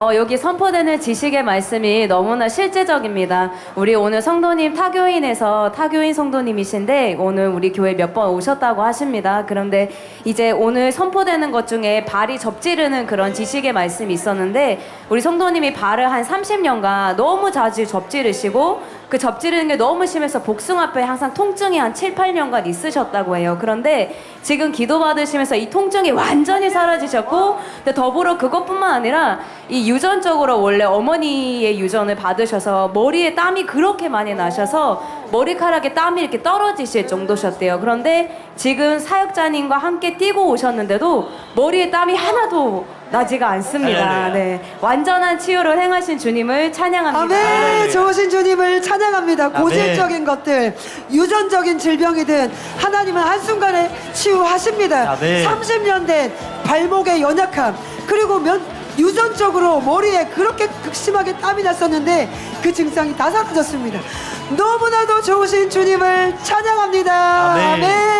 어, 여기 선포되는 지식의 말씀이 너무나 실제적입니다. 우리 오늘 성도님 타교인에서 타교인 성도님이신데 오늘 우리 교회 몇 번 오셨다고 하십니다. 그런데 이제 오늘 선포되는 것 중에 발이 접지르는 그런 지식의 말씀이 있었는데 우리 성도님이 발을 한 30년간 너무 자주 접지르시고 그 접지르는 게 너무 심해서 복숭아뼈에 항상 통증이 한 7, 8년간 있으셨다고 해요. 그런데 지금 기도 받으시면서 이 통증이 완전히 사라지셨고 근데 더불어 그것뿐만 아니라 이 유전적으로 원래 어머니의 유전을 받으셔서 머리에 땀이 그렇게 많이 나셔서 머리카락에 땀이 이렇게 떨어지실 정도셨대요. 그런데 지금 사역자님과 함께 뛰고 오셨는데도 머리에 땀이 하나도 나지가 않습니다. 네. 완전한 치유를 행하신 주님을 찬양합니다. 아멘. 좋으신 주님을 찬양합니다. 고질적인 것들, 유전적인 질병이든 하나님은 한순간에 치유하십니다. 아멘. 30년 된 발목의 연약함, 그리고 면, 유전적으로 머리에 그렇게 극심하게 땀이 났었는데 그 증상이 다 사라졌습니다. 너무나도 좋으신 주님을 찬양합니다. 아멘. 아멘.